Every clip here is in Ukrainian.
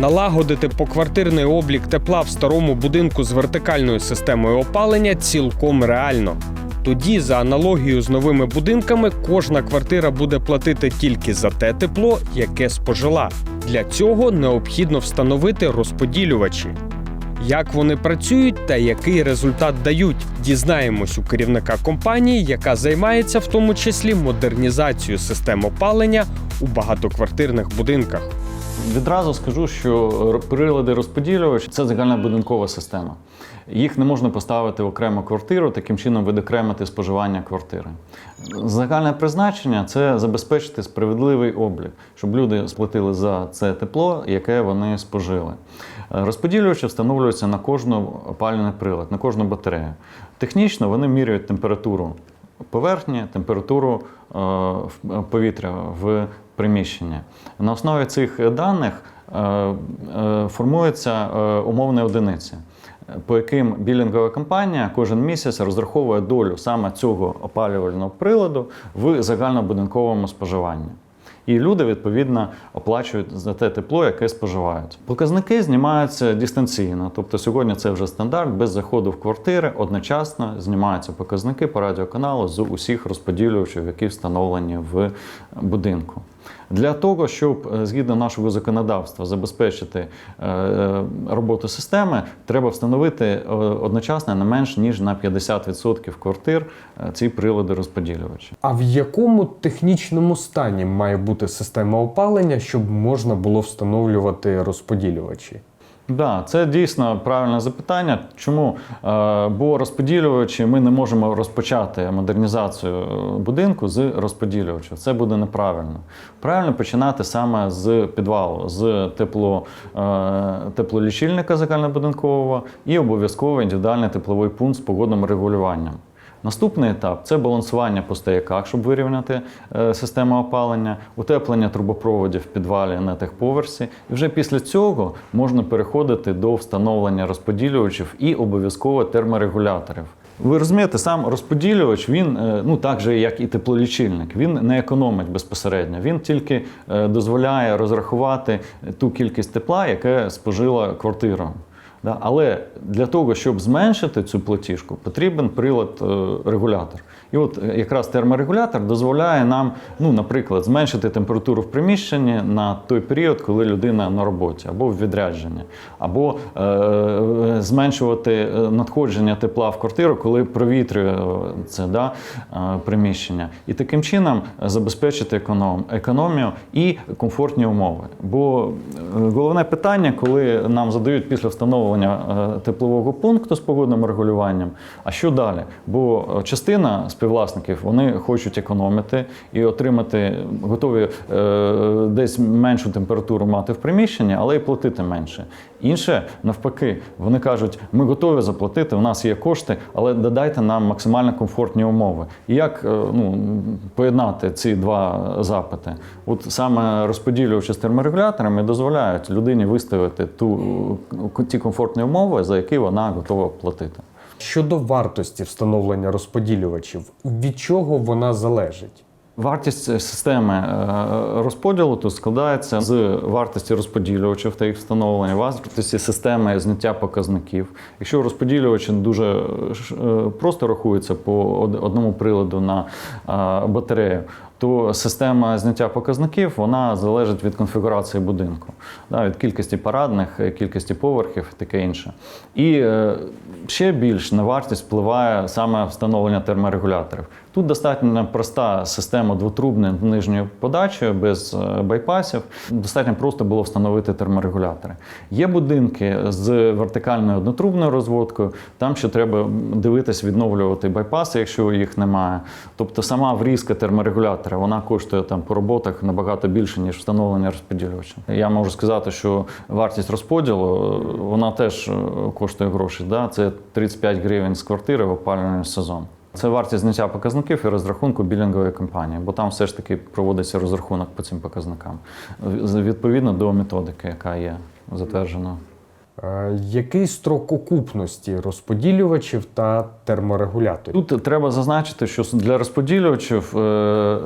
Налагодити поквартирний облік тепла в старому будинку з вертикальною системою опалення цілком реально. Тоді, за аналогією з новими будинками, кожна квартира буде платити тільки за те тепло, яке спожила. Для цього необхідно встановити розподілювачі. Як вони працюють та який результат дають, дізнаємось у керівника компанії, яка займається в тому числі модернізацією систем опалення у багатоквартирних будинках. Відразу скажу, що прилади розподілювач це загальнобудинкова система. Їх не можна поставити в окрему квартиру, таким чином відокремити споживання квартири. Загальне призначення це забезпечити справедливий облік, щоб люди сплатили за це тепло, яке вони спожили. Е, Розподілювачі встановлюються на кожну опалювальний прилад, на кожну батарею. Технічно вони міряють температуру поверхні, температуру е, в- повітря в приміщенні. На основі цих даних е, е, формуються е, умовні одиниці, по яким білінгова компанія кожен місяць розраховує долю саме цього опалювального приладу в загальнобудинковому споживанні. І люди відповідно оплачують за те тепло, яке споживають. Показники знімаються дистанційно. Тобто сьогодні це вже стандарт, без заходу в квартири одночасно знімаються показники по радіоканалу з усіх розподілювачів, які встановлені в будинку. Для того, щоб е, згідно нашого законодавства забезпечити е, е, роботу системи, треба встановити одночасно не менш ніж на 50% квартир ці прилади розподілювачі. А в якому технічному стані має бути система опалення, щоб можна було встановлювати розподілювачі? Да, це дійсно правильне запитання. Чому? Е, Бо розподілювачі ми не можемо розпочати модернізацію е, будинку з розподілювачів. Це буде неправильно. Правильно починати саме з підвалу, з тепло, е, теплолічильника загальнобудинкового і обов'язково індивідуальний тепловий пункт з погодним регулюванням. Наступний етап це балансування по стояках, щоб вирівняти е, систему опалення, утеплення трубопроводів в підвалі на техповерсі. І вже після цього можна переходити до встановлення розподілювачів і обов'язково терморегуляторів. Ви розумієте, сам розподілювач, він е, ну так же, як і теплолічильник, він не економить безпосередньо. Він тільки е, дозволяє розрахувати ту кількість тепла, яке спожила квартира. Да? Але для того, щоб зменшити цю платіжку, потрібен прилад-регулятор. І от е, якраз терморегулятор дозволяє нам, ну, наприклад, зменшити температуру в приміщенні на той період, коли людина на роботі, або в відрядженні, або е, е, зменшувати е, надходження тепла в квартиру, коли провітрює е, це да, е, приміщення. І таким чином забезпечити економ, економію і комфортні умови. Бо е, головне питання, коли нам задають після встановлення е, теплового пункту з погодним регулюванням, а що далі? Бо е, частина співвласників вони хочуть економити і отримати, готові е, десь меншу температуру мати в приміщенні, але і платити менше. Інше навпаки, вони кажуть, ми готові заплатити, у нас є кошти, але додайте нам максимально комфортні умови. І як ну, поєднати ці два запити? От саме з терморегуляторами дозволяють людині виставити ту, ті комфортні умови, за які вона готова платити. Щодо вартості встановлення розподілювачів, від чого вона залежить? Вартість системи е, розподілу тут складається з вартості розподілювачів та їх встановлення, вартості системи зняття показників. Якщо розподілювачі дуже е, просто рахуються по одному приладу на е, батарею, то система зняття показників вона залежить від конфігурації будинку, від кількості парадних, кількості поверхів і таке інше. І е, ще більш на вартість впливає саме встановлення терморегуляторів. Тут достатньо проста система двотрубної нижньої подачі без е, байпасів. Достатньо просто було встановити терморегулятори. Є будинки з вертикальною однотрубною розводкою. Там ще треба дивитись, відновлювати байпаси, якщо їх немає. Тобто сама врізка терморегулятора вона коштує там по роботах набагато більше, ніж встановлення розподілювача. Я можу сказати, що вартість розподілу е, вона теж е, коштує гроші. Да? Це 35 гривень з квартири в опалювальний сезон. Це вартість зняття показників і розрахунку білінгової компанії, бо там все ж таки проводиться розрахунок по цим показникам відповідно до методики, яка є затверджена. Е, Який строк окупності розподілювачів та терморегуляторів? Тут треба зазначити, що для розподілювачів е,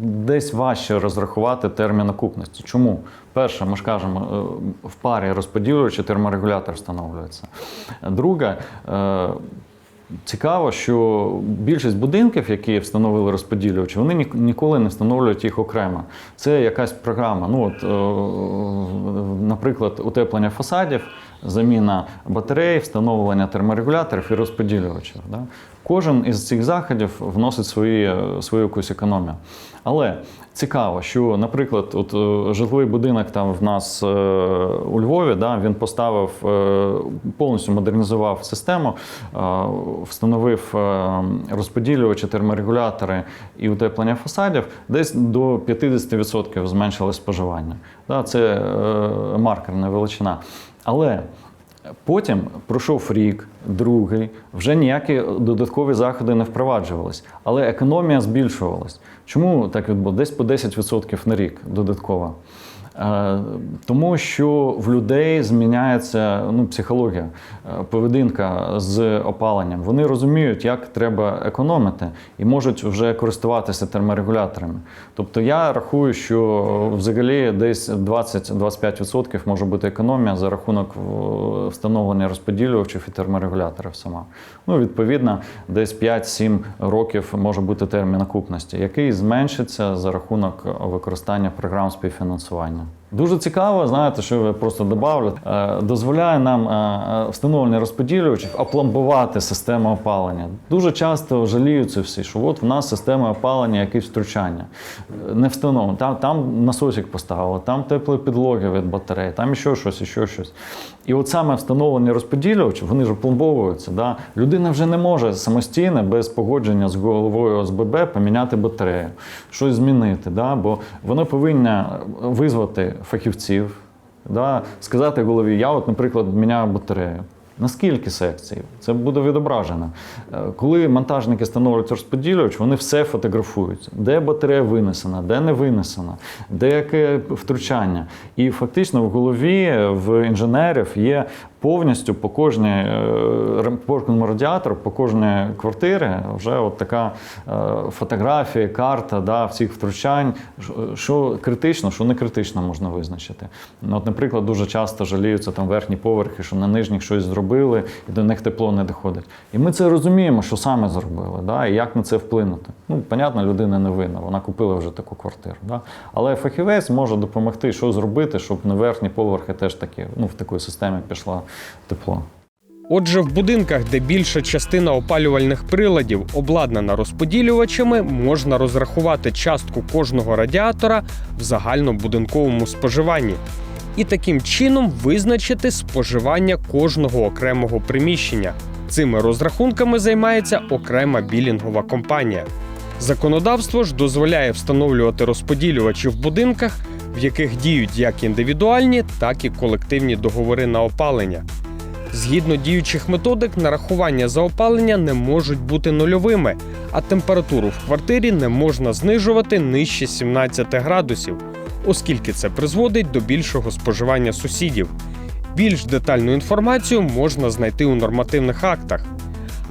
десь важче розрахувати термін окупності. Чому? Перше, ми ж кажемо, е, в парі розподілювачі терморегулятор встановлюється. Друге, Цікаво, що більшість будинків, які встановили розподілювачі, вони ніколи не встановлюють їх окремо. Це якась програма. Ну, от, е, наприклад, утеплення фасадів, заміна батарей, встановлення терморегуляторів і розподілювачів. Да? Кожен із цих заходів вносить свої, е, свою якусь економію. Але цікаво, що, наприклад, от е, житловий будинок там в нас е, у Львові, да, він поставив повністю модернізував систему, встановив розподілювачі, терморегулятори і утеплення фасадів, десь до 50% зменшили споживання. Це е, маркерна величина. Але Потім пройшов рік, другий, вже ніякі додаткові заходи не впроваджувались, але економія збільшувалась. Чому так відбулося? Десь по 10% на рік додатково. Е, Тому що в людей зміняється ну, психологія, е, поведінка з опаленням. Вони розуміють, як треба економити, і можуть вже користуватися терморегуляторами. Тобто я рахую, що взагалі десь 20-25% може бути економія за рахунок е, встановлення розподілювачів і терморегуляторів сама. Ну, відповідно, десь 5-7 років може бути термін окупності, який зменшиться за рахунок використання програм співфінансування. Wow Дуже цікаво, знаєте, що я просто добавлю, е, дозволяє нам е, е, встановлення розподілювачів опломбувати систему опалення. Дуже часто жаліються всі, що от в нас система опалення, якісь втручання. Не встановлено. Там, там насосик поставили, там теплі підлоги від батареї, там ще щось, ще щось. І от саме встановлення розподілювачів, вони ж опломбовуються. Да? Людина вже не може самостійно, без погодження з головою ОСББ поміняти батарею, щось змінити. Да? Бо вони повинні визвати фахівців, да? сказати голові, я, от, наприклад, міняю батарею. Наскільки секцій? Це буде відображено. Е, Коли монтажники встановлюють розподілювач, вони все фотографують, де батарея винесена, де не винесена, де яке втручання. І фактично в голові в інженерів є повністю по кожній е, по кожному радіатору, по кожній квартирі вже от така е, фотографія, карта да, всіх втручань, що- критично, що не критично можна визначити. Ну, От, наприклад, дуже часто жаліються там верхні поверхи, що на нижніх щось зробили, і до них тепло не доходить. І ми це розуміємо, що саме зробили, да, і як на це вплинути. Ну, понятно, людина не винна, вона купила вже таку квартиру. Да? Але фахівець може допомогти, що зробити, щоб на верхні поверхи теж такі, ну, в такій системі пішло тепло. Отже, в будинках, де більша частина опалювальних приладів обладнана розподілювачами, можна розрахувати частку кожного радіатора в загальнобудинковому споживанні і таким чином визначити споживання кожного окремого приміщення. Цими розрахунками займається окрема білінгова компанія. Законодавство ж дозволяє встановлювати розподілювачі в будинках, в яких діють як індивідуальні, так і колективні договори на опалення. Згідно діючих методик, нарахування за опалення не можуть бути нульовими, а температуру в квартирі не можна знижувати нижче 17 градусів, оскільки це призводить до більшого споживання сусідів. Більш детальну інформацію можна знайти у нормативних актах.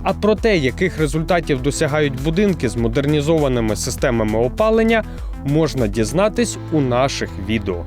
А про те, яких результатів досягають будинки з модернізованими системами опалення, можна дізнатись у наших відео.